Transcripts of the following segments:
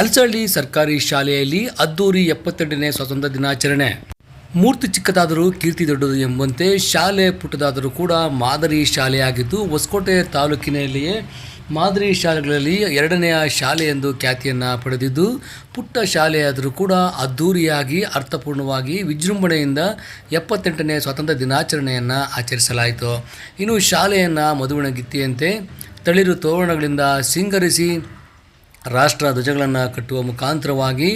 ಅಲ್ಸಳ್ಳಿ ಸರ್ಕಾರಿ ಶಾಲೆಯಲ್ಲಿ ಅದ್ದೂರಿ ಎಪ್ಪತ್ತೆಂಟನೇ ಸ್ವಾತಂತ್ರ್ಯ ದಿನಾಚರಣೆ. ಮೂರ್ತಿ ಚಿಕ್ಕದಾದರೂ ಕೀರ್ತಿ ದೊಡ್ಡದು ಎಂಬಂತೆ ಶಾಲೆ ಪುಟ್ಟದಾದರೂ ಕೂಡ ಮಾದರಿ ಶಾಲೆಯಾಗಿದ್ದು, ಹೊಸಕೋಟೆ ತಾಲೂಕಿನಲ್ಲಿಯೇ ಮಾದರಿ ಶಾಲೆಗಳಲ್ಲಿ ಎರಡನೆಯ ಶಾಲೆ ಎಂದು ಖ್ಯಾತಿಯನ್ನು ಪಡೆದಿದ್ದು, ಪುಟ್ಟ ಶಾಲೆಯಾದರೂ ಕೂಡ ಅದ್ಧೂರಿಯಾಗಿ ಅರ್ಥಪೂರ್ಣವಾಗಿ ವಿಜೃಂಭಣೆಯಿಂದ ಎಪ್ಪತ್ತೆಂಟನೇ ಸ್ವಾತಂತ್ರ್ಯ ದಿನಾಚರಣೆಯನ್ನು ಆಚರಿಸಲಾಯಿತು. ಇನ್ನು ಶಾಲೆಯನ್ನು ಮದುವಣಗಿತ್ತಿಯಂತೆ ತಳಿರು ತೋರಣಗಳಿಂದ ಸಿಂಗರಿಸಿ ರಾಷ್ಟ್ರ ಧ್ವಜಗಳನ್ನು ಕಟ್ಟುವ ಮುಖಾಂತರವಾಗಿ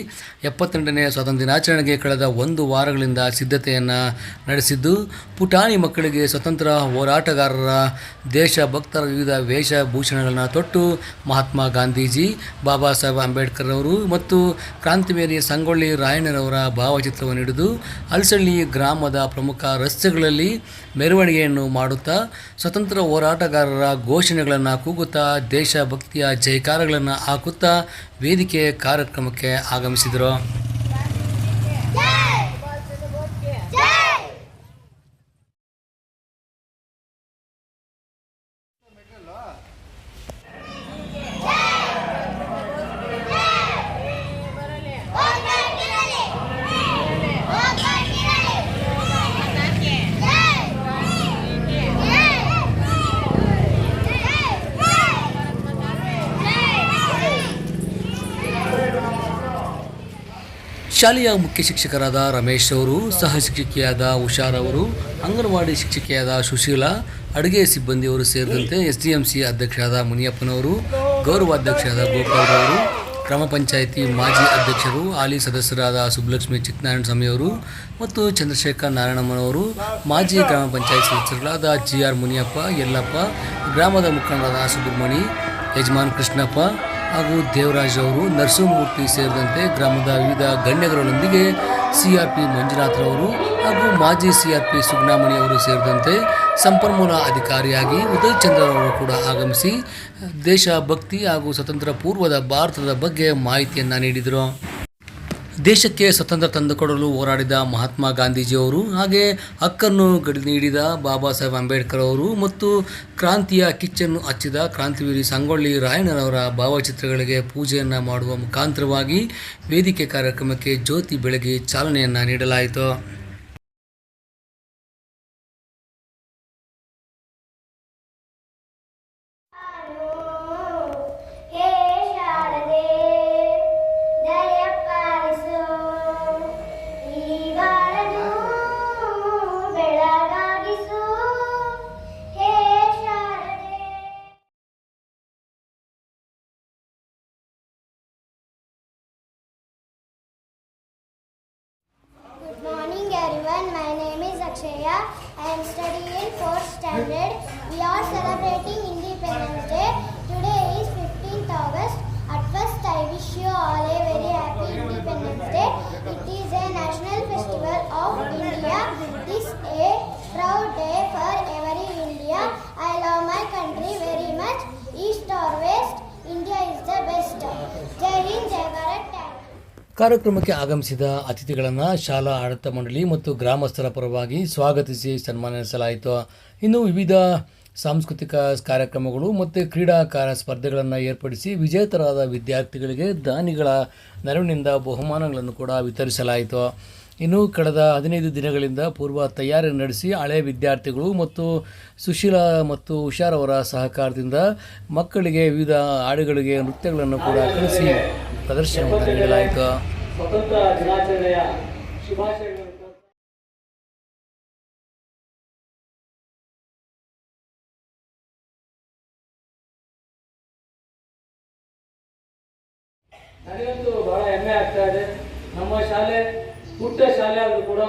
ಎಪ್ಪತ್ತೆಂಟನೇ ಸ್ವಾತಂತ್ರ್ಯ ದಿನಾಚರಣೆಗೆ ಕಳೆದ ಒಂದು ವಾರಗಳಿಂದ ಸಿದ್ಧತೆಯನ್ನು ನಡೆಸಿದ್ದು, ಪುಟಾಣಿ ಮಕ್ಕಳಿಗೆ ಸ್ವತಂತ್ರ ಹೋರಾಟಗಾರರ ದೇಶಭಕ್ತರ ವಿವಿಧ ವೇಷಭೂಷಣಗಳನ್ನು ತೊಟ್ಟು ಮಹಾತ್ಮ ಗಾಂಧೀಜಿ, ಬಾಬಾ ಸಾಹೇಬ್ ಅಂಬೇಡ್ಕರ್ ಅವರು ಮತ್ತು ಕ್ರಾಂತಿವೇರಿ ಸಂಗೊಳ್ಳಿ ರಾಯಣ್ಣನವರ ಭಾವಚಿತ್ರವನ್ನು ಹಿಡಿದು ಅಲ್ಸಳ್ಳಿ ಗ್ರಾಮದ ಪ್ರಮುಖ ರಸ್ತೆಗಳಲ್ಲಿ ಮೆರವಣಿಗೆಯನ್ನು ಮಾಡುತ್ತಾ, ಸ್ವತಂತ್ರ ಹೋರಾಟಗಾರರ ಘೋಷಣೆಗಳನ್ನು ಕೂಗುತ್ತಾ ದೇಶಭಕ್ತಿಯ ಜೈಕಾರಗಳನ್ನು ಹಾಕುತ್ತಾ ವೇದಿಕೆ ಕಾರ್ಯಕ್ರಮಕ್ಕೆ ಆಗಮಿಸಿದರು. ಶಾಲೆಯ ಮುಖ್ಯ ಶಿಕ್ಷಕರಾದ ರಮೇಶ್ ಅವರು, ಸಹ ಶಿಕ್ಷಕಿಯಾದ ಉಷಾರ್ ಅವರು, ಅಂಗನವಾಡಿ ಶಿಕ್ಷಕಿಯಾದ ಸುಶೀಲಾ, ಅಡುಗೆ ಸಿಬ್ಬಂದಿಯವರು ಸೇರಿದಂತೆ ಎಸ್ ಡಿ ಎಂ ಸಿ ಅಧ್ಯಕ್ಷರಾದ ಮುನಿಯಪ್ಪನವರು, ಗೌರವಾಧ್ಯಕ್ಷರಾದ ಗೋಪಾಲರವರು ಗ್ರಾಮ ಪಂಚಾಯಿತಿ ಮಾಜಿ ಅಧ್ಯಕ್ಷರು, ಹಾಲಿ ಸದಸ್ಯರಾದ ಸುಬ್ಬಲಕ್ಷ್ಮಿ ಚಿಕ್ಕನಾರಾಯಣ ಸ್ವಾಮಿಯವರು ಮತ್ತು ಚಂದ್ರಶೇಖರ್ ನಾರಾಯಣಮ್ಮನವರು, ಮಾಜಿ ಗ್ರಾಮ ಪಂಚಾಯತ್ ಸದಸ್ಯರುಗಳಾದ ಜಿ ಆರ್ ಮುನಿಯಪ್ಪ, ಯಲ್ಲಪ್ಪ, ಗ್ರಾಮದ ಮುಖಂಡರಾದ ಸುಬ್ರಹ್ಮಣಿ ಯಜಮಾನ್ ಕೃಷ್ಣಪ್ಪ ಹಾಗೂ ದೇವರಾಜ್ ಅವರು ನರಸಿಂಹಮೂರ್ತಿ ಸೇರಿದಂತೆ ಗ್ರಾಮದ ವಿವಿಧ ಗಣ್ಯಗಳೊಂದಿಗೆ ಮಂಜುರಾತ್ರ ಅವರು ಹಾಗೂ ಮಾಜಿ ಸಿ ಆರ್ ಪಿ ಸುಗ್ನಾಮಣಿ ಅವರು ಸೇರಿದಂತೆ ಸಂಪನ್ಮೂಲ ಅಧಿಕಾರಿಯಾಗಿ ಉದಯ್ ಚಂದ್ರರವರು ಕೂಡ ಆಗಮಿಸಿ, ದೇಶಭಕ್ತಿ ಹಾಗೂ ಸ್ವತಂತ್ರ ಪೂರ್ವದ ಭಾರತದ ಬಗ್ಗೆ ಮಾಹಿತಿಯನ್ನು ನೀಡಿದರು. ದೇಶಕ್ಕೆ ಸ್ವತಂತ್ರ ತಂದುಕೊಡಲು ಹೋರಾಡಿದ ಮಹಾತ್ಮ ಗಾಂಧೀಜಿಯವರು ಹಾಗೆ ಹಕ್ಕನ್ನು ಗಡಿ ನೀಡಿದ ಬಾಬಾ ಸಾಹೇಬ್ ಅಂಬೇಡ್ಕರ್ ಅವರು ಮತ್ತು ಕ್ರಾಂತಿಯ ಕಿಚ್ಚನ್ನು ಹಚ್ಚಿದ ಕ್ರಾಂತಿವೀರಿ ಸಂಗೊಳ್ಳಿ ರಾಯಣ್ಣನವರ ಭಾವಚಿತ್ರಗಳಿಗೆ ಪೂಜೆಯನ್ನು ಮಾಡುವ ಮುಖಾಂತರವಾಗಿ ವೇದಿಕೆ ಕಾರ್ಯಕ್ರಮಕ್ಕೆ ಜ್ಯೋತಿ ಬೆಳಗಿ ಚಾಲನೆಯನ್ನು ನೀಡಲಾಯಿತು. Is a national festival of India. This is a proud day for every India. I love my country very much. East or west, India is the best. Jai Hind. ಕಾರ್ಯಕ್ರಮಕ್ಕೆ ಆಗಮಿಸಿದ ಅತಿಥಿಗಳನ್ನು ಶಾಲಾ ಆಡಳಿತ ಮಂಡಳಿ ಮತ್ತು ಗ್ರಾಮಸ್ಥರ ಪರವಾಗಿ ಸ್ವಾಗತಿಸಿ ಸನ್ಮಾನಿಸಲಾಯಿತು ಇನ್ನು ವಿವಿಧ ಸಾಂಸ್ಕೃತಿಕ ಕಾರ್ಯಕ್ರಮಗಳು ಮತ್ತು ಕ್ರೀಡಾಕಾರ ಸ್ಪರ್ಧೆಗಳನ್ನು ಏರ್ಪಡಿಸಿ ವಿಜೇತರಾದ ವಿದ್ಯಾರ್ಥಿಗಳಿಗೆ ದಾನಿಗಳ ನೆರವಿನಿಂದ ಬಹುಮಾನಗಳನ್ನು ಕೂಡ ವಿತರಿಸಲಾಯಿತು. ಇನ್ನು ಕಳೆದ ಹದಿನೈದು ದಿನಗಳಿಂದ ಪೂರ್ವ ತಯಾರಿ ನಡೆಸಿ ಹಳೆ ವಿದ್ಯಾರ್ಥಿಗಳು ಮತ್ತು ಸುಶೀಲಾ ಮತ್ತು ಹುಷಾರ್ ಅವರ ಸಹಕಾರದಿಂದ ಮಕ್ಕಳಿಗೆ ವಿವಿಧ ಹಾಡುಗಳಿಗೆ ನೃತ್ಯಗಳನ್ನು ಕೂಡ ಕಲಿಸಿ ಪ್ರದರ್ಶನವನ್ನು ನೀಡಲಾಯಿತು. ನನಗಂತೂ ಬಹಳ ಹೆಮ್ಮೆ ಆಗ್ತಾ ಇದೆ. ನಮ್ಮ ಶಾಲೆ, ಪುಟ್ಟ ಶಾಲೆ ಆದರೂ ಕೂಡ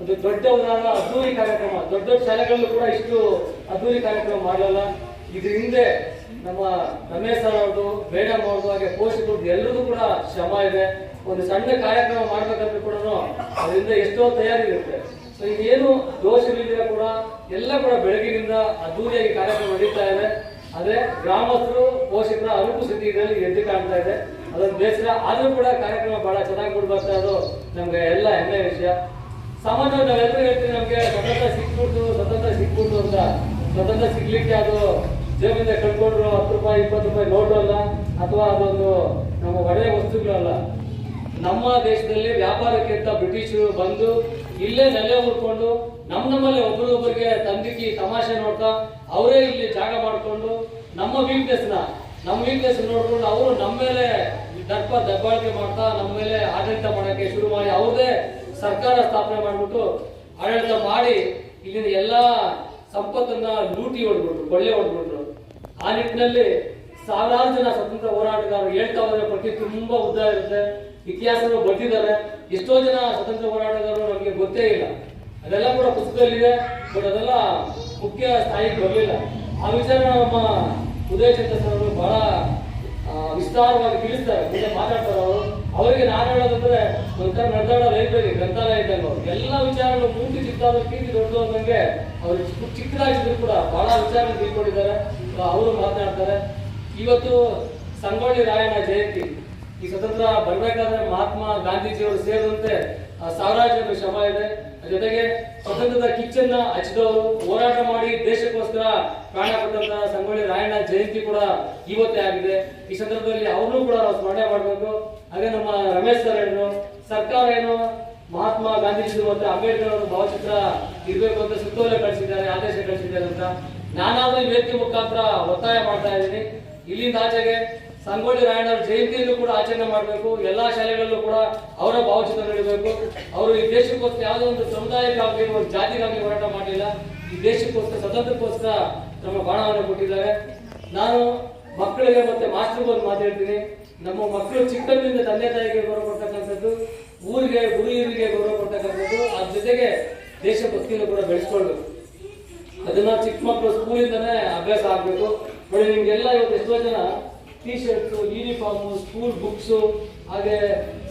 ಒಂದು ದೊಡ್ಡ ಉದಾಹರಣೆ ಅದ್ದೂರಿ ಕಾರ್ಯಕ್ರಮ, ದೊಡ್ಡ ದೊಡ್ಡ ಶಾಲೆಗಳಲ್ಲೂ ಕೂಡ ಇಷ್ಟು ಅದ್ದೂರಿ ಕಾರ್ಯಕ್ರಮ ಮಾಡಲ್ಲ ಇದ್ರ ಹಿಂದೆ ನಮ್ಮ ರಮೇಶ್ ಸರ್ ಅವ್ರದ್ದು, ಮೇಡಮ್ ಅವ್ರದ್ದು, ಹಾಗೆ ಪೋಷಕರದ್ದು ಎಲ್ಲರಿಗೂ ಕೂಡ ಶ್ರಮ ಇದೆ. ಒಂದು ಸಣ್ಣ ಕಾರ್ಯಕ್ರಮ ಮಾಡ್ಬೇಕಂದ್ರೆ ಕೂಡ ಅದರಿಂದ ಎಷ್ಟೋ ತಯಾರಿ ಇರುತ್ತೆ ಸೊ ಏನು ದೋಷಗಳಿದ್ರೆ ಕೂಡ ಎಲ್ಲ ಕೂಡ ಬೆಳಗಿನಿಂದ ಅದ್ದೂರಿಯಾಗಿ ಕಾರ್ಯಕ್ರಮ ನಡೀತಾ ಇದೆ. ಆದರೆ ಗ್ರಾಮಸ್ಥರು, ಪೋಷಕರ ಅನುಪಸ್ಥಿತಿ ಇದರಲ್ಲಿ ಎದ್ದು ಕಾಣ್ತಾ ಇದೆ. ಅದೊಂದು ಬೇಸರ ಆದರೂ ಕೂಡ ಕಾರ್ಯಕ್ರಮ ಬಹಳ ಚೆನ್ನಾಗಿ ಕೊಡ್ಬರ್ತಾ ಇರೋದು ನಮಗೆ ಎಲ್ಲ ಹೆಮ್ಮೆ ವಿಷಯ. ಸಾಮಾನ್ಯವಾಗಿ ನಾವೆಲ್ಲರೂ ಹೇಳ್ತೀವಿ ನಮಗೆ ಸ್ವತಂತ್ರ ಸಿಕ್ಬಿಡ್ತು ಸ್ವತಂತ್ರ ಸಿಕ್ಬಿಡ್ತು ಅಂತ. ಸ್ವತಂತ್ರ ಸಿಗ್ಲಿಕ್ಕೆ ಅದು ಜೇಬಿಂದ ಕಳ್ಕೊಂಡ್ರು ಹತ್ತು ರೂಪಾಯಿ, ಇಪ್ಪತ್ತು ರೂಪಾಯಿ ನೋಟು ಅಲ್ಲ, ಅಥವಾ ಅದೊಂದು ನಮ್ಮ ಒಳ್ಳೆಯ ವಸ್ತುಗಳಲ್ಲ ನಮ್ಮ ದೇಶದಲ್ಲಿ ವ್ಯಾಪಾರಕ್ಕೆ ಅಂತ ಬ್ರಿಟಿಷರು ಬಂದು ಇಲ್ಲೇ ನೆಲೆ ಉಳ್ಕೊಂಡು ನಮ್ಮ ನಮ್ಮಲ್ಲಿ ಒಬ್ಬರೊಬ್ಬರಿಗೆ ತಂದಿಕ್ಕಿ ತಮಾಷೆ ನೋಡ್ತಾ ಅವರೇ ಇಲ್ಲಿ ಜಾಗ ಮಾಡಿಕೊಂಡು ನಮ್ಮ ವೀಕ್ನೆಸ್ನ ನಮ್ಮ ವೀಕ್ನೆಸ್ ನೋಡ್ಕೊಂಡು ಅವರು ನಮ್ಮ ಮೇಲೆ ದರ್ಪ ದಬ್ಬಾಳಿಕೆ ಮಾಡ್ತಾ ನಮ್ಮ ಮೇಲೆ ಆಡಳಿತ ಮಾಡೋಕ್ಕೆ ಶುರು ಮಾಡಿ ಅವ್ರದೇ ಸರ್ಕಾರ ಸ್ಥಾಪನೆ ಮಾಡಿಬಿಟ್ಟು ಆಡಳಿತ ಮಾಡಿ ಇಲ್ಲಿನ ಎಲ್ಲ ಸಂಪತ್ತನ್ನ ಲೂಟಿ ಹೊಡ್ಬಿಟ್ರು, ಕೊಳ್ಳೆ ಹೊಡ್ಬಿಟ್ರು. ಆ ನಿಟ್ಟಿನಲ್ಲಿ ಸಾವಿರಾರು ಜನ ಸ್ವತಂತ್ರ ಹೋರಾಟಗಾರರು ಹೇಳ್ತಾ ಹೋದ್ರೆ ಪಟ್ಟಿ ತುಂಬಾ ಉದ್ದ ಇರುತ್ತೆ ಇತಿಹಾಸವನ್ನು ಬರ್ತಿದ್ದಾರೆ. ಎಷ್ಟೋ ಜನ ಸ್ವತಂತ್ರ ಹೋರಾಟಗಾರರು ನಮಗೆ ಗೊತ್ತೇ ಇಲ್ಲ. ಅದೆಲ್ಲ ಕೂಡ ಪುಸ್ತಕದಲ್ಲಿದೆ, ಬಟ್ ಅದೆಲ್ಲ ಮುಖ್ಯ ಸ್ಥಾಯಿಗೆ ಬರಲಿಲ್ಲ. ಆ ವಿಚಾರ ನಮ್ಮ ಉದಯ ಚಂದ್ರ ಸರ್ ಬಹಳ ವಿಸ್ತಾರವಾಗಿ ತಿಳಿಸ್ತಾರೆ ಮುಂದೆ ಮಾತಾಡ್ತಾರೆ ಅವರು. ಅವರಿಗೆ ನಾನು ಹೇಳೋದಂದ್ರೆ ಒಂಥರ ನಡೆದಾಡೋ ಲೈಬ್ರರಿ ಗ್ರಂಥಾಲಯ ಇದ್ದಂಗೆ ಎಲ್ಲ ವಿಚಾರಗಳು ಮೂರ್ತಿ ಚಿಕ್ಕದಾದ ಕೀರ್ತಿ ದೊಡ್ಡದು ಅಂದಂಗೆ ಅವರು ಚಿಕ್ಕ- ಚಿಕ್ಕದಾಗಿದ್ರು ಕೂಡ ಬಹಳ ವಿಚಾರ ತಿಳ್ಕೊಂಡಿದ್ದಾರೆ ಅವರು ಮಾತನಾಡ್ತಾರೆ. ಇವತ್ತು ಸಂಗೊಳ್ಳಿ ರಾಯಣ್ಣ ಜಯಂತಿ. ಈ ಸ್ವತಂತ್ರ ಬರಬೇಕಾದ್ರೆ ಮಹಾತ್ಮ ಗಾಂಧೀಜಿಯವರು ಸೇರಿದಂತೆ ಸಾವಿರಾರು ಜನರ ಶ್ರಮ ಇದೆ. ಜೊತೆಗೆ ಸ್ವತಂತ್ರದ ಕಿಚ್ಚನ್ನ ಹಚ್ಚಿದವರು ಹೋರಾಟ ಮಾಡಿ ದೇಶಕ್ಕೋಸ್ಕರ ಪ್ರಾಣ ಸಂಗೊಳ್ಳಿ ರಾಯಣ್ಣ ಜಯಂತಿ ಕೂಡ ಇವತ್ತೇ ಆಗಿದೆ. ಈ ಸಂದರ್ಭದಲ್ಲಿ ಅವ್ರನ್ನೂ ಕೂಡ ನಾವು ಸ್ಮರಣೆ ಮಾಡಬೇಕು. ಹಾಗೆ ನಮ್ಮ ರಮೇಶ್ ಸರ್ ಹೇಳಿದ್ರು ಸರ್ಕಾರ ಏನು, ಮಹಾತ್ಮ ಗಾಂಧೀಜಿ ಮತ್ತು ಅಂಬೇಡ್ಕರ್ ಅವರ ಭಾವಚಿತ್ರ ಇರಬೇಕು ಅಂತ ಸುತ್ತೋಲೆ ಕಳಿಸಿದ್ದಾರೆ, ಆದೇಶ ಕಳಿಸಿದ್ದಾರೆ ಅಂತ. ನಾನಾದ್ರೂ ವೇದಿಕೆ ಮುಖಾಂತರ ಒತ್ತಾಯ ಮಾಡ್ತಾ ಇದ್ದೀನಿ. ಇಲ್ಲಿಂದ ಆಚೆಗೆ ಸಂಗೊಳ್ಳಿ ರಾಯಣ್ಣ ಜಯಂತಿಯನ್ನು ಕೂಡ ಆಚರಣೆ ಮಾಡಬೇಕು, ಎಲ್ಲಾ ಶಾಲೆಗಳಲ್ಲೂ ಕೂಡ ಅವರ ಭಾವಚಿತ್ರ ನೀಡಬೇಕು. ಅವರು ಈ ದೇಶಕ್ಕೋಸ್ಕರ ಯಾವುದೋ ಒಂದು ಸಮುದಾಯಕ್ಕಾಗಲಿ ಒಂದು ಜಾತಿಗಾಗಿ ಹೋರಾಟ ಮಾಡಲಿಲ್ಲ. ಈ ದೇಶಕ್ಕೋಸ್ಕರ, ಸ್ವತಂತ್ರಕ್ಕೋಸ್ಕರ ತಮ್ಮ ಬಾಣವನ್ನು ಕೊಟ್ಟಿದ್ದಾರೆ. ನಾನು ಮಕ್ಕಳಿಗೆ ಮತ್ತೆ ಮಾಸ್ಟರ್ಗೆ ಒಂದು ಮಾತಾಡ್ತೀನಿ ನಮ್ಮ ಮಕ್ಕಳು ಚಿಕ್ಕಂದಿನಿಂದ ತಂದೆ ತಾಯಿಗೆ ಗೌರವ ಕೊಡ್ತಕ್ಕಂಥದ್ದು, ಊರಿಗೆ, ಗುರು ಗೌರವ ಕೊಡ್ತಕ್ಕಂಥದ್ದು ಅದ್ರ ಜೊತೆಗೆ ದೇಶಭಕ್ತಿಯನ್ನು ಕೂಡ ಬೆಳೆಸ್ಕೊಳ್ಬೇಕು. ಅದನ್ನ ಚಿಕ್ಕ ಮಕ್ಕಳು ಸ್ಕೂಲಿಂದನೇ ಅಭ್ಯಾಸ ಆಗಬೇಕು. ನೋಡಿ, ನಿಮ್ಗೆಲ್ಲ ಇವತ್ತು ಎಷ್ಟೋ ಜನ T shirts uniform school books ಹಾಗೆ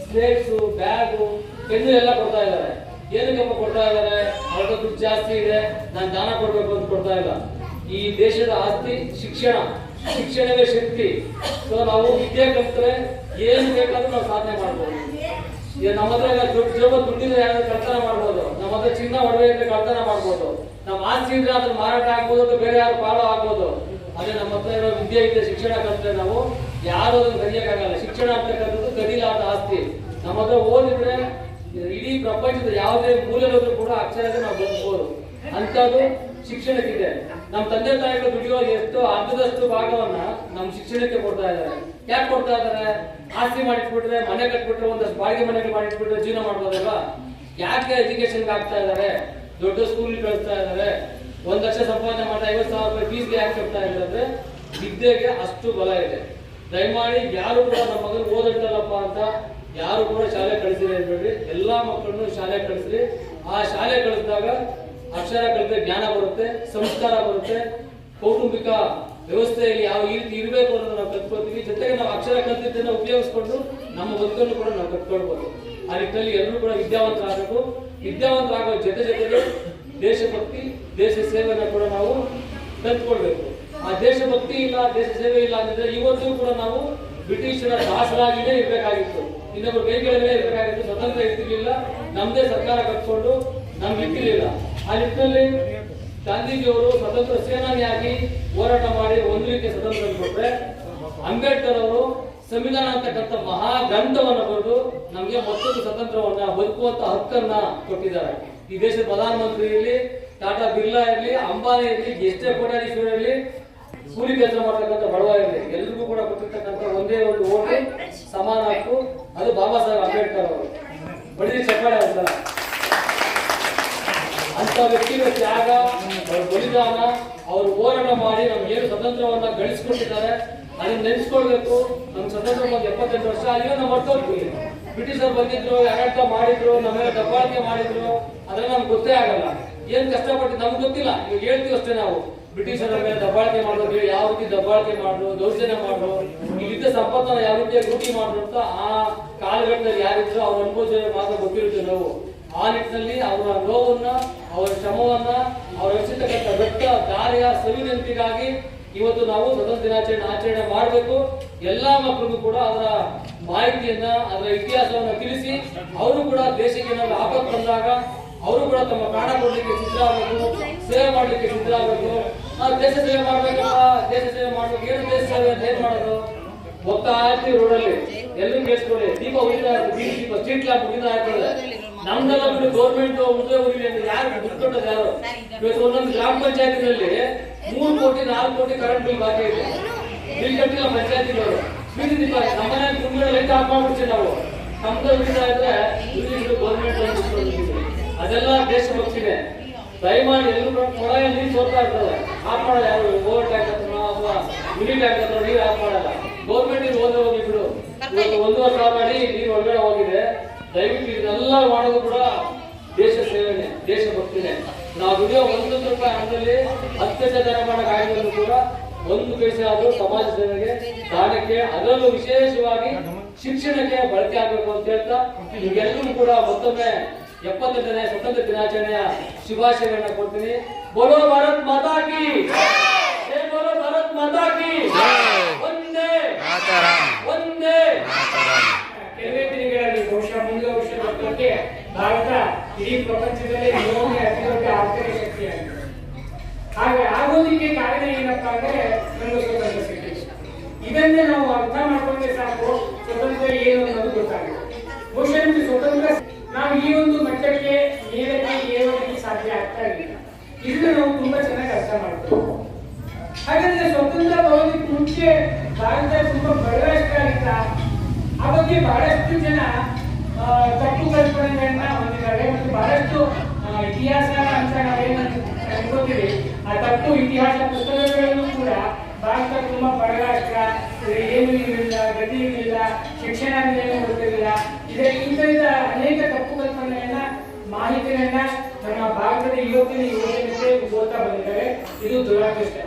ಸ್ಲೇಟ್ಸ್ ಬ್ಯಾಗು ಪೆನ್ನು ಎಲ್ಲ ಕೊಡ್ತಾ ಇದ್ದಾರೆ. ಏನಕ್ಕಪ್ಪ ಕೊಡ್ತಾ ಇದ್ದಾರೆ? ಅವ್ರ ದುಡ್ಡು ಜಾಸ್ತಿ ಇದೆ, ನಾನು ದಾನ ಕೊಡಬೇಕು ಅಂತ ಕೊಡ್ತಾ ಇಲ್ಲ. ಈ ದೇಶದ ಆಸ್ತಿ ಶಿಕ್ಷಣ, ಶಿಕ್ಷಣವೇ ಶಕ್ತಿ. ಸೊ ನಾವು ವಿದ್ಯೆ ಕಲ್ತ್ರೆ ಏನು ಬೇಕಾದ್ರೂ ನಾವು ಸಾಧನೆ ಮಾಡ್ಬೋದು. ಈಗ ನಮ್ಮ ಹತ್ರ ದುಡ್ಡು ಜೋಬ ದುಡ್ಡಿದ್ರೆ ಯಾರು ಕಳ್ತನ ಮಾಡ್ಬೋದು. ನಮ್ಮ ಹತ್ರ ಚಿನ್ನ ಒಡವೆ ಇದ್ರೆ ಕಳ್ತನ ಮಾಡ್ಬೋದು. ನಮ್ಮ ಆಸ್ತಿ ಇದ್ರೆ ಅದ್ರ ಮಾರಾಟ ಆಗ್ಬೋದು, ಬೇರೆ ಯಾರು ಪಾಲು ಆಗ್ಬೋದು. ಅದೇ ನಮ್ಮ ಹತ್ರ ಇರೋ ವಿದ್ಯೆ ಇದೆ ಶಿಕ್ಷಣ ಕಲ್ತ್ರೆ ನಾವು ಯಾರು ಕಲಿಯೋಕ್ಕಾಗಲ್ಲ. ಶಿಕ್ಷಣ ಅಂತಕ್ಕಂಥದ್ದು ಕದಿಲಾದ ಆಸ್ತಿ. ನಮ್ಮ ಹತ್ರ ಓದಿದ್ರೆ ಇಡೀ ಪ್ರಪಂಚದ ಯಾವುದೇ ಮೂಲೆಯಲ್ಲೂ ಕೂಡ ಅಕ್ಷರತೆ ನಾವು ಬದುಕಬಹುದು ಅಂತದ್ದು ಶಿಕ್ಷಣಕ್ಕಿದೆ. ನಮ್ಮ ತಂದೆ ತಾಯಿಗಳು ದುಡಿಯೋ ಎಷ್ಟು ಅರ್ಧದಷ್ಟು ಭಾಗವನ್ನ ನಮ್ಮ ಶಿಕ್ಷಣಕ್ಕೆ ಕೊಡ್ತಾ ಇದ್ದಾರೆ. ಯಾಕೆ ಕೊಡ್ತಾ ಇದ್ದಾರೆ? ಆಸ್ತಿ ಮಾಡಿಟ್ಬಿಟ್ರೆ ಮನೆ ಕಟ್ಬಿಟ್ರೆ ಒಂದಷ್ಟು ಬಾಡಿಗೆ ಮನೆಗೆ ಮಾಡಿಟ್ಬಿಟ್ರೆ ಜೀವನ ಮಾಡ್ಬೋದಲ್ವಾ? ಯಾಕೆ ಎಜುಕೇಶನ್ಗೆ ಆಗ್ತಾ ಇದ್ದಾರೆ? ದೊಡ್ಡ ಸ್ಕೂಲ್ ಕಳಿಸ್ತಾ ಇದ್ದಾರೆ. ಒಂದ್ ಲಕ್ಷ ಸಂಪಾದನೆ ಮಾಡ್ತಾ ಐವತ್ತು ಸಾವಿರ ರೂಪಾಯಿ ಫೀಸ್ಗೆ ಯಾಕೆ ಕಟ್ತಾ ಇದ್ರೆ ವಿದ್ಯೆಗೆ ಅಷ್ಟು ಬಲ ಇದೆ. ದಯಮಾಡಿ ಯಾರು ಕೂಡ ನಮ್ಮ ಮಗನ ಓದಿಟ್ಟಲ್ಲಪ್ಪ ಅಂತ ಯಾರು ಕೂಡ ಶಾಲೆ ಕಳಿಸಿರಿ ಹೇಳ್ಬೇಡ್ರಿ ಎಲ್ಲಾ ಮಕ್ಕಳನ್ನು ಶಾಲೆ ಕಳಿಸ್ರಿ. ಆ ಶಾಲೆ ಕಳಿಸಿದಾಗ ಅಕ್ಷರ ಕಲಿತೆ ಜ್ಞಾನ ಬರುತ್ತೆ, ಸಂಸ್ಕಾರ ಬರುತ್ತೆ. ಕೌಟುಂಬಿಕ ವ್ಯವಸ್ಥೆಯಲ್ಲಿ ಯಾವ ರೀತಿ ಇರಬೇಕು ಅನ್ನೋದು ನಾವು ಕಲ್ತ್ಕೊಳ್ತೀವಿ. ಜೊತೆಗೆ ನಾವು ಅಕ್ಷರ ಕಲ್ತಿದ್ದನ್ನು ಉಪಯೋಗಿಸ್ಕೊಂಡು ನಮ್ಮ ಬದುಕನ್ನು ಕೂಡ ನಾವು ಕಟ್ಕೊಳ್ಬೋದು. ಆ ನಿಟ್ಟಿನಲ್ಲಿ ಎಲ್ಲರೂ ಕೂಡ ವಿದ್ಯಾವಂತರಾಗಬೇಕು. ವಿದ್ಯಾವಂತರಾಗೋ ಜೊತೆ ಜೊತೆಗೆ ದೇಶಭಕ್ತಿ, ದೇಶ ಸೇವೆಯನ್ನು ಕೂಡ ನಾವು ಕಲ್ತ್ಕೊಳ್ಬೇಕು ಆ ದೇಶಭಕ್ತಿ ಇಲ್ಲ, ದೇಶ ಸೇವೆ ಇಲ್ಲ ಅಂದ್ರೆ ಇವತ್ತು ಕೂಡ ನಾವು ಬ್ರಿಟಿಷರ ದಾಸರಾಗಿನೇ ಇರಬೇಕಾಗಿತ್ತು. ಇನ್ನೊಬ್ಬರು ಬೇಗಗಳಲ್ಲೇ ಇರಬೇಕಾಗಿತ್ತು. ಸ್ವತಂತ್ರ ಇರ್ತಿರ್ಲಿಲ್ಲ. ನಮ್ಮದೇ ಸರ್ಕಾರ ಕಟ್ಕೊಂಡು ನಮ್ಗೆ ಇರ್ತಿರ್ಲಿಲ್ಲ. ಆ ನಿಟ್ಟಿನಲ್ಲಿ ಗಾಂಧೀಜಿಯವರು ಸ್ವತಂತ್ರ ಸೇನಾನಿಯಾಗಿ ಹೋರಾಟ ಮಾಡಿ ಒಂದು ರೀತಿಯ ಸ್ವತಂತ್ರ ಕೊಟ್ಟರೆ ಅಂಬೇಡ್ಕರ್ ಅವರು ಸಂವಿಧಾನ ಅಂತಕ್ಕಂಥ ಮಹಾ ಗ್ರಂಥವನ್ನು ಬರೆದು ನಮಗೆ ಮತ್ತೊಂದು ಸ್ವತಂತ್ರವನ್ನ ಬದುಕುವಂತ ಹಕ್ಕನ್ನ ಕೊಟ್ಟಿದ್ದಾರೆ. ಈ ದೇಶದ ಪ್ರಧಾನಮಂತ್ರಿ ಇರಲಿ ಟಾಟಾ ಬಿರ್ಲಾ ಇರಲಿ, ಅಂಬಾನಿ ಇರಲಿ ಎಷ್ಟೇ ಕೋಟ್ಯಾಧೀಶ್ವರ ಇರಲಿ, ಕೂಲಿ ಕೆಲಸ ಮಾಡ್ತಕ್ಕಂಥ ಬಡವ ಇರಲಿ, ಎಲ್ರಿಗೂ ಕೂಡ ಕೊಟ್ಟಿರ್ತಕ್ಕಂಥ ಒಂದೇ ಒಂದು ಓಟು, ಸಮಾನ ಹಕ್ಕು, ಅದು ಬಾಬಾ ಸಾಹೇಬ್ ಅಂಬೇಡ್ಕರ್ ಅವರು. ಬಡಿದ ಚಪ್ಪಾಳೆ ಅಂತ ಅಂತ ವ್ಯಕ್ತಿಗಳ ತ್ಯಾಗ, ಅವ್ರ ಬಲಿದಾನ, ಅವರು ಹೋರಾಟ ಮಾಡಿ ನಮ್ಗೆ ಏನು ಸ್ವತಂತ್ರವನ್ನ ಗಳಿಸ್ಕೊಂಡಿದ್ದಾರೆ ಅದನ್ನ ನೆನೆಸ್ಕೊಳ್ಬೇಕು. ನಮ್ಗೆ ಸ್ವತಂತ್ರ ಒಂದು ಎಪ್ಪತ್ತೆಂಟು ವರ್ಷ ಆಗಿರೋ ನಾವು ಮರ್ತೋಗ್ತೀವಿ. ಬ್ರಿಟಿಷರು ಬಂದಿದ್ರು ಆಡಳಿತ ಮಾಡಿದ್ರು ನಮ್ಮೆಲ್ಲ ದಬ್ಬಾಳಿಕೆ ಮಾಡಿದ್ರು ಅದ್ರ ನಮ್ಗೆ ಗೊತ್ತೇ ಆಗಲ್ಲ. ಏನ್ ಕಷ್ಟಪಟ್ಟು ನಮ್ಗೆ ಗೊತ್ತಿಲ್ಲ. ಇವಾಗ ಹೇಳ್ತೀವಿ ಅಷ್ಟೇ ನಾವು. ಬ್ರಿಟಿಷರ ಮೇಲೆ ದಬ್ಬಾಳಿಕೆ ಮಾಡೋದು ಯಾವ ರೀತಿ ದಬ್ಬಾಳಿಕೆ ಮಾಡಿದ್ರು, ದೌರ್ಜನ್ಯ ಮಾಡಿದ್ರು, ಇಲ್ಲಿದ್ದ ಸಂಪತ್ತನ್ನು ಯಾವ ರೀತಿಯ ಲೂಟಿ ಮಾಡಿದ್ರು ಅಂತ ಆ ಕಾಲಘಟ್ಟದಲ್ಲಿ ಯಾರಿದ್ರು ಅವ್ರ ಅನುಭವಿಸಿದ ಮಾತ್ರ ಗೊತ್ತಿರುತ್ತೆ ನಾವು. ಆ ನಿಟ್ಟಿನಲ್ಲಿ ಅವರ ನೋವನ್ನ, ಅವರ ಶ್ರಮವನ್ನ, ಅವರ ರಚಿಸತಕ್ಕಂಥ ಬೆಟ್ಟ ದಾರಿಯ ಸವಿನೆನಪಿಗಾಗಿ ಇವತ್ತು ನಾವು ಸ್ವತಂತ್ರ ದಿನಾಚರಣೆ ಆಚರಣೆ ಮಾಡಬೇಕು. ಎಲ್ಲಾ ಮಕ್ಕಳಿಗೂ ಕೂಡ ಅದರ ಮಾಹಿತಿಯನ್ನ, ಅದರ ಇತಿಹಾಸವನ್ನ ತಿಳಿಸಿ, ಅವರು ಕೂಡ ದೇಶಕ್ಕೆ ನಾವು ಆಪತ್ತು ಬಂದಾಗ ಅವರು ಕೂಡ ತಮ್ಮ ಪ್ರಾಣ ಕೊಡ್ಲಿಕ್ಕೆ ಸಿದ್ಧರಾಗಬೇಕು ಸೇವೆ ಮಾಡ್ಲಿಕ್ಕೆ ಸಿದ್ಧರಾಗಬೇಕು ದೇಶ ಸೇವೆ ಮಾಡ್ಬೇಕಪ್ಪ ದೇಶ ಸೇವೆ ಮಾಡ್ಬೇಕು. ಏನು ದೇಶ ಸೇವೆ ಅಂತ ಏನ್ ಮಾಡೋದು? ಹೋಗ್ತಾ ಇರ್ತೀವಿ ರೋಡಲ್ಲಿ ಎಲ್ಲರೂ ಕೇಳಿಸ್ಕೊಳ್ಳಿ? ದೀಪ ಉಳಿದ ದೀಪ ಸ್ಟ್ರೀಟ್ ಲ್ಯಾಂಪ್ ಉಳಿದ ಇರ್ತದೆ ನಮ್ದೆಲ್ಲ ಬಿಟ್ಟು ಗೌರ್ಮೆಂಟ್ ಉದ್ಯೋಗ ಉಳಿಲಿ ಅಂತ ಯಾರು ದುಡ್ಡು ಯಾರು? ಇವತ್ತು ಒಂದೊಂದು ಗ್ರಾಮ ಪಂಚಾಯತಿನಲ್ಲಿ ಮೂರು ಕೋಟಿ ನಾಲ್ಕು ಕೋಟಿ ಕರೆಂಟ್ ಬಿಲ್ ಬಾಕಿ ಇದೆ. ಬಿಲ್ ಕಟ್ಟಿಲ್ಲ ಪಂಚಾಯತಿಗಳು ಬೀದಿ ದೀಪ ನಮ್ಮನೆ ಮುಂದೆ ಲೈಟ್ ಆಫ್ ಮಾಡ್ಬಿಡ್ತೀವಿ ನಾವು. ನಮ್ದು ಉಳಿತಾ ಇದ್ರೆ ಇಲ್ಲಿ ಗೌರ್ಮೆಂಟ್ ಅದೆಲ್ಲ ದೇಶಭಕ್ತಿನೇ ದಯಮಾಡಿ ಎಲ್ಲರೂ ಕೊಳ ನೀರು ಸೋರ್ತಾ ಇರ್ತದೆ ಆಫ್ ಮಾಡಲ್ಲ ಯಾರು? ಓವರ್ ಟ್ಯಾಂಕ್ ಹತ್ರನೋ ಅಥವಾ ಮಿನಿ ಟ್ಯಾಂಕ್ ಹತ್ರ ನೀರು ಆಫ್ ಮಾಡಲ್ಲ. ಗೌರ್ಮೆಂಟ್ ನೀರು ಹೋದ್ರೆ ಹೋಗಿ ಬಿಡು. ವರ್ಷ ಮಾಡಿ ನೀರು ಹೋಗಿದೆ. ದಯವಿಟ್ಟು ಇದೆಲ್ಲ ಮಾಡೋದು ಕೂಡ ದೇಶ ಸೇವೆನೆ ದೇಶಭಕ್ತಿನೇ ನಾವು ದುಡಿಯೋ ಒಂದೊಂದು ರೂಪಾಯಿ ಹಣದಲ್ಲಿ ಅತ್ಯಂತ ಜನಮಾನ ಕಾರ್ಯಗಳನ್ನು ಕೂಡ ಒಂದು ಪೈಸೆ ಆದರೂ ಸಮಾಜ ದಾನಕ್ಕೆ ಅದರಲ್ಲೂ ವಿಶೇಷವಾಗಿ ಶಿಕ್ಷಣಕ್ಕೆ ಬಳಕೆ ಆಗಬೇಕು ಅಂತ ಹೇಳ್ತಾ ನಿಮ್ಗೆಲ್ಲರೂ ಕೂಡ ಮತ್ತೊಮ್ಮೆ ಎಪ್ಪತ್ತೆಂಟನೇ ಸ್ವತಂತ್ರ ದಿನಾಚರಣೆಯ ಶುಭಾಶಯಗಳನ್ನ ಕೊಡ್ತೀನಿ. ಬೋಲೋ ಭಾರತ್ ಮಾತಾ ಕಿ! ಬೋಲೋ ಭಾರತ್ ಮಾತಾ ಕಿ! ಒಂದೇ! ಒಂದೇ ಕೆಲವೇ ದಿನಗಳಲ್ಲಿ ಬಹುಶಃ ಮುಂದಿನ ವರ್ಷದ ಮಕ್ಕಳಿಗೆ ಭಾರತ ಇಡೀ ಪ್ರಪಂಚದಲ್ಲಿ ಮೂರನೇ ಅತಿ ದೊಡ್ಡ ಆರ್ಥಿಕ ಶಕ್ತಿಯಾಗಿದೆ ಹಾಗೆ ಆಗೋದಕ್ಕೆ ಕಾರಣ ಏನಪ್ಪಾ ಅಂದ್ರೆ ನಮಗೆ ಸ್ವತಂತ್ರ ಸಿಕ್ಕಿದೆ ಇದನ್ನೇ ನಾವು ಅರ್ಥ ಮಾಡ್ಕೊಂಡ್ರೆ ಸಾಕು, ಸ್ವತಂತ್ರ ಏನು ಅನ್ನೋದು ಗೊತ್ತಾಗುತ್ತೆ. ಬಹುಶಃ ಸ್ವತಂತ್ರ ನಾವು ಈ ಒಂದು ಮಟ್ಟಕ್ಕೆ ಏರಕ್ಕೆ ಏರೋದಕ್ಕೆ ಸಾಧ್ಯ ಆಗ್ತಾ ಇಲ್ಲ. ಇದನ್ನ ನಾವು ತುಂಬಾ ಚೆನ್ನಾಗಿ ಅರ್ಥ ಮಾಡ್ತೀವಿ ಹಾಗಂದ್ರೆ ಸ್ವತಂತ್ರ ಬರೋದಕ್ಕೆ ಮುಂಚೆ ಭಾರತ ತುಂಬಾ ಬಡ ರಾಷ್ಟ್ರ ಆಗಿತ್ತ ಆ ಬಗ್ಗೆ ಬಹಳಷ್ಟು ಜನ ತಪ್ಪು ಕಲ್ಪನೆಗಳನ್ನ ಹೊಂದಿದ್ದಾರೆ ಮತ್ತು ಬಹಳಷ್ಟು ಇತಿಹಾಸ ಅಂತ ನಾವೇನು ಅನ್ಕೋತೀವಿ. ಆ ತಪ್ಪು ಇತಿಹಾಸ ಪುಸ್ತಕಗಳಲ್ಲೂ ಕೂಡ ಭಾರತ ತುಂಬಾ ಬಡ ರಾಷ್ಟ್ರ ಇಲ್ಲಿ ಏನು ಇರಲಿಲ್ಲ, ಗತಿ ಇರಲಿಲ್ಲ, ಶಿಕ್ಷಣ ಏನು ಗೊತ್ತಿರಲಿಲ್ಲ ಇದೇ ಇಂಥದ ಅನೇಕ ತಪ್ಪು ಕಲ್ಪನೆಗಳನ್ನ, ಮಾಹಿತಿಗಳನ್ನ ನಮ್ಮ ಭಾರತದ ಯುವಕರು ಯುವಜನತೆ ಓದ್ತಾ ಬಂದಿದ್ದಾರೆ. ಇದು ದುರಾದೃಷ್ಟ.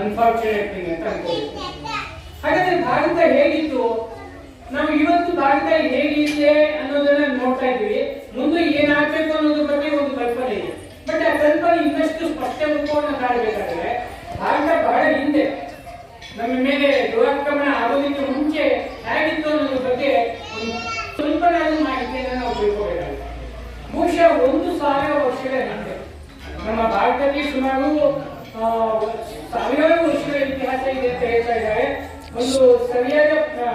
ಅನ್ಫಾರ್ಚುನೇಟ್ ಅಂತ ಅನ್ಕೋಬೇಕು ಹಾಗಾದ್ರೆ ಭಾರತ ಹೇಗಿತ್ತು? ನಾವು ಇವತ್ತು ಭಾರತ ಹೇಗಿದೆ ಅನ್ನೋದನ್ನ ನೋಡ್ತಾ ಇದ್ದೀವಿ. ಮುಂದೆ ಏನಾಗಬೇಕು ಅನ್ನೋದ್ರ ಬಗ್ಗೆ ಒಂದು ಕಲ್ಪನೆ ಇದೆ. ಬಟ್ ಆ ಕಲ್ಪನೆ ಇನ್ನಷ್ಟು ಸ್ಪಷ್ಟ ರೂಪವನ್ನು ಕಾಣಬೇಕಾದ್ರೆ ಭಾರತ ಬಹಳ ಹಿಂದೆ ನಮ್ಮ ಮೇಲೆ ದುರಾಕ್ರಮಣ ಆಗೋದಕ್ಕೆ ಮುಂಚೆ ಹೇಗಿತ್ತು ಅನ್ನೋದ್ರ ಬಗ್ಗೆ ಒಂದು ಸ್ವಲ್ಪನಾದ್ರೂ ಮಾಹಿತಿಯನ್ನು ನಾವು ತಿಳ್ಕೋಬೇಕಾಗುತ್ತೆ ಬಹುಶಃ ಒಂದು ಸಾವಿರ ವರ್ಷಗಳ ಹಿಂದೆ ನಮ್ಮ ಭಾರತದಲ್ಲಿ ಸುಮಾರು ಆ, ಸಾವಿರಾರು ವರ್ಷಗಳ ಇತಿಹಾಸ ಇದೆ ಅಂತ ಹೇಳ್ತಾ ಇದ್ದಾರೆ ಒಂದು ಸರಿಯಾದ ಆ,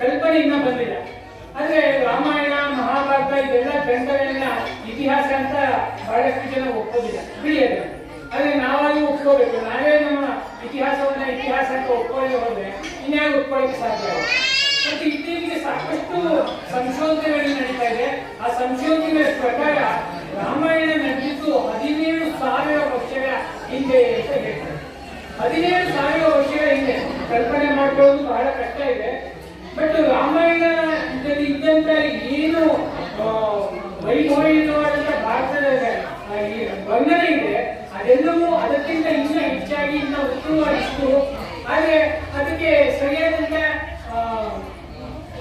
ಕಲ್ಪನೆ ಇನ್ನ ಬಂದಿಲ್ಲ ಆದ್ರೆ ರಾಮಾಯಣ ಮಹಾಭಾರತ ಇದೆಲ್ಲ ಗ್ರಂಥಗಳನ್ನ ಇತಿಹಾಸ ಅಂತ ಬಹಳಷ್ಟು ಜನ ಒಪ್ಪೋದಿಲ್ಲ ಬಿಡಿ ಅದನ್ನ ಆದ್ರೆ ನಾವಾಗಿ ಒಪ್ಕೋಬೇಕು ನಾವೇ ನಮ್ಮ ಇತಿಹಾಸವನ್ನ ಇತಿಹಾಸ ಅಂತ ಒಪ್ಕೊಳ್ಳಿ ಹೋದ್ರೆ ಇನ್ಯಾಗ ಒಪ್ಕೊಳ್ಳಿಕ್ಕೆ ಸಾಧ್ಯ ಮತ್ತೆ ಇತ್ತೀಚೆಗೆ ಸಾಕಷ್ಟು ಸಂಶೋಧನೆಗಳು ನಡೀತಾ ಇದೆ. ಆ ಸಂಶೋಧನೆ ಪ್ರಕಾರ ರಾಮಾಯಣ ನಡೆದಿದ್ದು ಹದಿನೇಳು ಸಾವಿರ ವರ್ಷಗಳ ಹಿಂದೆ ಅಂತ ಹೇಳ್ತಾರೆ. ಹದಿನೇಳು ಸಾವಿರ ವರ್ಷಗಳ ಹಿಂದೆ ಕಲ್ಪನೆ ಮಾಡ್ಕೊಳ್ಳೋದು ಬಹಳ ಕಷ್ಟ ಇದೆ. ಬಟ್ ರಾಮಾಯಣದಲ್ಲಿ ಇದ್ದಂತ ಏನು ಆ, ವೈಭವಯುತವಾದಂತ ಭಾರತದ ಬಂಧನ ಇದೆ. ಅದೆಲ್ಲವೂ ಅದಕ್ಕಿಂತ ಇನ್ನೂ ಹೆಚ್ಚಾಗಿ ಇನ್ನ ಉತ್ತಮವಾಗಿತ್ತು ಆದ್ರೆ ಅದಕ್ಕೆ ಸರಿಯಾದಂತ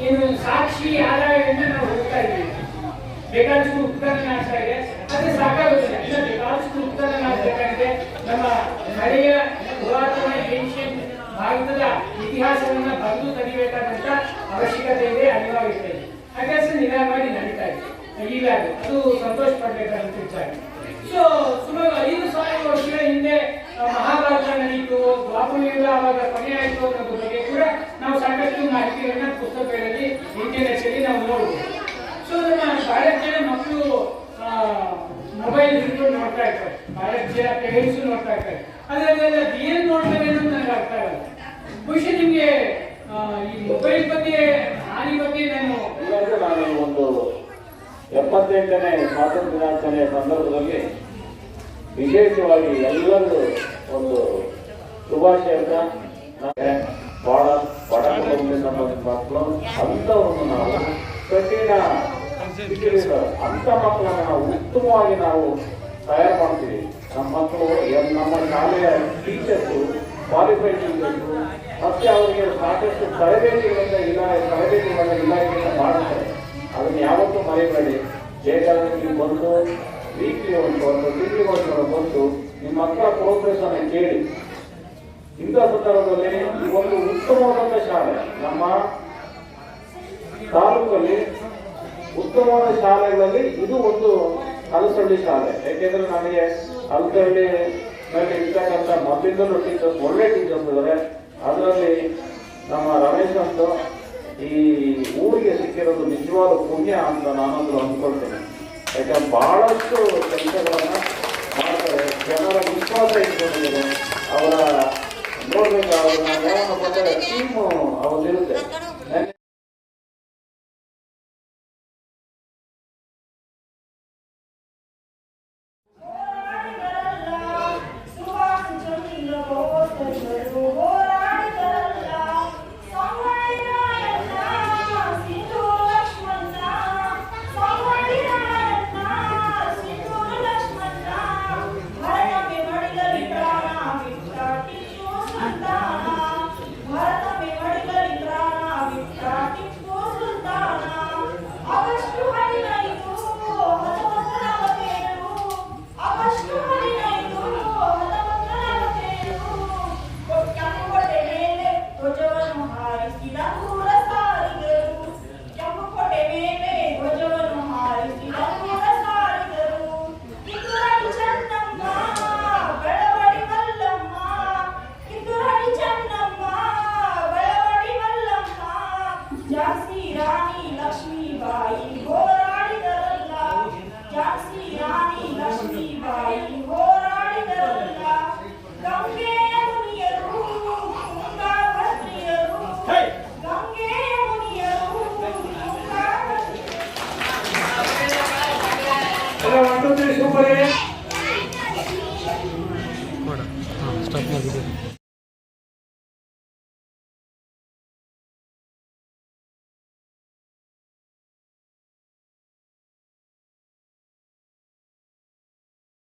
ಏನು ಸಾಕ್ಷಿ ಆಧಾರದಿಂದ ನಾವು ಹೋಗ್ತಾ ಇದ್ದೀವಿ. ಬೇಕಾದಷ್ಟು ಉತ್ಪನ್ನ ಆಗ್ತಾ ಇದೆ. ಅದೇ ಸಾಕಾಗುತ್ತಿಲ್ಲ ಇನ್ನು ಬೇಕಾದಷ್ಟು ಉತ್ಪನ್ನ ನಾಶ ಬೇಕಾಗಿದೆ ನಮ್ಮ ಹಳೆಯ ಪುರಾತನ ಏನ್ಷಿಯಂಟ್ ಭಾರತದ ಇತಿಹಾಸವನ್ನ ಬರೆದು ತೆಗಿಬೇಕಾದಂತ ಅವಶ್ಯಕತೆ ಇದೆ, ಅನಿವಾರ್ಯತೆ ಇದೆ. ಕೆಲಸ ನಿಧಾನವಾಗಿ ನಡೀತಾ ಇದೆ. ಈಗ ಅದು ಸಂತೋಷ ಪಡಬೇಕಾದಂತ ವಿಚಾರ. ಸೊ ಸುಮಾರು ಐದು ಸಾವಿರ ವರ್ಷಗಳ ಹಿಂದೆ ಮಹಾಭಾರತ ನಡೀತು ದ್ವಾಪರ ಯುಗ ಅವಾಗ ಕೊನೆಯಾಯಿತು ಅನ್ನೋದ್ರ ಬಗ್ಗೆ ಕೂಡ ನಾವು ಸಾಕಷ್ಟು ಮಾಹಿತಿಗಳನ್ನ ಪುಸ್ತಕಗಳಲ್ಲಿ ಇಂಟರ್ನೆಟ್ ಅಲ್ಲಿ ನಾವು ನೋಡಬಹುದು ಸೊ ನಮ್ಮ ಭಾರತೀಯ ಮಕ್ಕಳು ಮೊಬೈಲ್ ಹಿಡ್ಕೊಂಡು ನೋಡ್ತಾ ಇರ್ತಾರೆ ಭಾರತೀಯ ಪೇರೆಂಟ್ಸ್ ನೋಡ್ತಾ ಇರ್ತಾರೆ ಆದ್ರೆ ಅದೆಲ್ಲ ಏನ್ ನೋಡ್ತಾರೆ ಅನ್ನೋದು ನನಗೆ ಅರ್ಥ ಆಗಲ್ಲ. ಬಹುಶಃ ನಿಮ್ಗೆ ಈ ಮೊಬೈಲ್ ಬಗ್ಗೆ, ಹಾನಿ ಬಗ್ಗೆ ನಾನು ಒಂದು ಎಪ್ಪತ್ತೆಂಟನೇ ಸ್ವಾತಂತ್ರ್ಯ ದಿನಾಚರಣೆಯ ಸಂದರ್ಭದಲ್ಲಿ ವಿಶೇಷವಾಗಿ ಎಲ್ಲರೂ ಒಂದು ಶುಭಾಶಯನ ಬಡ ಕುಟುಂಬದಿಂದ ಮಕ್ಕಳು ಅಂಥವನ್ನು ನಾವು ಕಠಿಣ ಅಂಥ ಮಕ್ಕಳನ್ನ ನಾವು ಉತ್ತಮವಾಗಿ ನಾವು ತಯಾರು ಮಾಡ್ತೀವಿ. ನಮ್ಮ ಮಕ್ಕಳು ನಮ್ಮ ಶಾಲೆಯ ಟೀಚರ್ಸು ಕ್ವಾಲಿಫೈಡ್ ಟೀಚರ್ಸು ಮತ್ತೆ ಅವರಿಗೆ ಸಾಕಷ್ಟು ತರಬೇತಿಗಳಿಂದ ಇಲ್ಲ ತರಬೇತಿಗಳನ್ನ ಇಲಾಖೆಯಿಂದ ಮಾಡ್ತಾರೆ. ಅದನ್ನು ಯಾವತ್ತೂ ಮರೆಯಬೇಡಿ. ಬೇಕಾದ್ರೆ ನೀವು ಬಂದು ವೀಕ್ಲಿ ಒಂದು ಒಂದು ತಿಂಗಳಿಗೆ ಬಂದು ನಿಮ್ಮ ಅಕ್ಕ ಪ್ರೋಗ್ರೆಸ್ ಅನ್ನು ಕೇಳಿ ಇಂಥ ಸಂದರ್ಭದಲ್ಲಿ ಒಂದು ಉತ್ತಮವಾದಂಥ ಶಾಲೆ ನಮ್ಮ ತಾಲೂಕಲ್ಲಿ ಉತ್ತಮವಾದ ಶಾಲೆಗಳಲ್ಲಿ ಇದು ಒಂದು ಅಲಸಳ್ಳಿ ಶಾಲೆ ಯಾಕೆಂದ್ರೆ ನನಗೆ ಅಲಸಳ್ಳಿ ಮೇಲೆ ಇರ್ತಕ್ಕಂಥ ಮೊದಲಿಂದಲೂ ಟೀಚರ್ಸ್ ಒಳ್ಳೆ ಟೀಚರ್ಸ್ ಇದ್ದಾರೆ ಅದರಲ್ಲಿ ನಮ್ಮ ರಮೇಶ್ ಅಂತ ಈ ಊರಿಗೆ ಸಿಕ್ಕಿರೋದು ನಿಜವಾದ ಪುಣ್ಯ ಅಂತ ನಾನೊಂದು ಅಂದ್ಕೊಳ್ತೇನೆ. ಯಾಕಂದ್ರೆ ಭಾಳಷ್ಟು ಕೆಲಸಗಳನ್ನು ಮಾಡ್ತಾರೆ. ಜನರ ವಿಶ್ವಾಸ ಇಟ್ಕೊಂಡಿದ್ದಾರೆ. ಅವರ ನೋಡಬೇಕು ಅವ್ರನ್ನ ಯಾವ ಅಂದರೆ ಟೀಮು ಅವರಿರುತ್ತೆ